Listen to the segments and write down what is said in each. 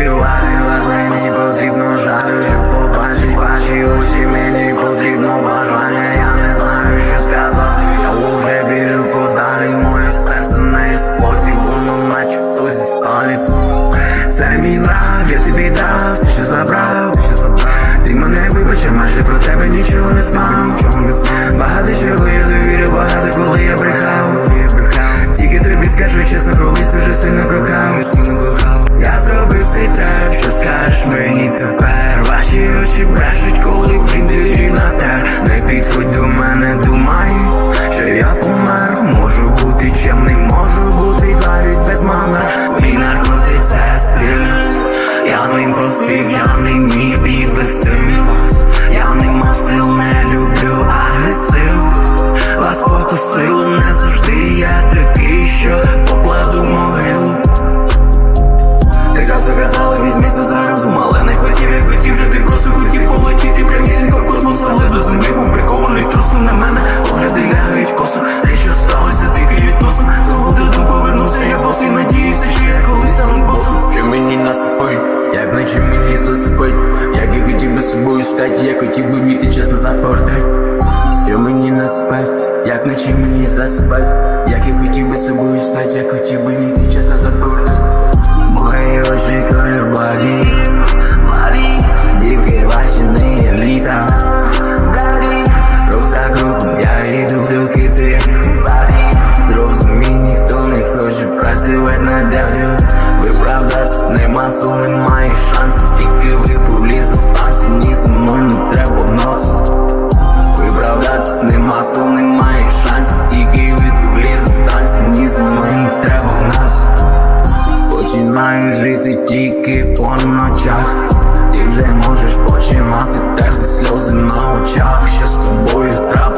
відчуваю вас, мені потрібно жалю, щоб побачить ваші очі. Мені потрібно бажання, я не знаю, що сказав я уже біжу подалі, моє серце не сплоті, воно начебто зі столі Це мій нрав, я тобі дав, все що забрав, що забрав. Ти мене вибачив, майже про тебе нічого не знав, нічого не знав. Багато чого я довірю, багато коли я брехав, коли я брехав. Тільки тобі скажу чесно, колись дуже сильно кохав цей треп, що скажеш мені тепер? Ваші очі брешуть, коли крінди би я хотів би вміти чесно запортать. Що мені насипать, як наче мені засипать, як я хотів би собою стати, я хотів би вміти чесно запортать. Мої очі колір бладі, бладі, дівки ваші не еліта, бладі, крок за кроком я йду, доки ти бладі, Розумій, ніхто не хоче працювати на дядю, виправдатись нема сил, немає шансів, Починаю жити тільки по ночах. Ти вже можеш починати терти сльози на очах. Що з тобою трапилось,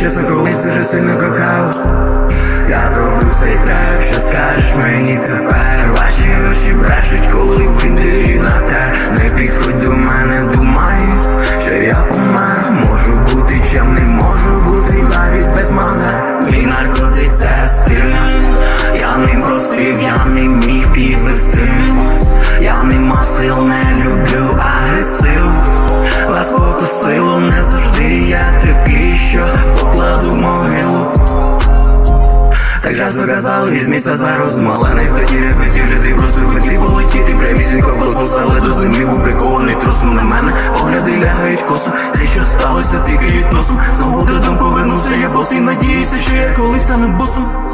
чесно, колись дуже сильно кохав. Я зробив цей треп, що скажеш мені тепер. Ваші очі брешуть, коли в інтері на тер Не підходь до мене, думай, що я помер. Можу бути чемним, можу бути навіть без мене. Мій наркотик це стиль. Часто казали, візьміться за розум, але не хотів, я хотів жити, просто хотів полетіти прямісінько космос, але до землі був прикований трусом на мене. Огляди лягають косу, те, що сталося, тикають носом. Знову додому повернувся, я босий, надіюся, що я колись стану босом.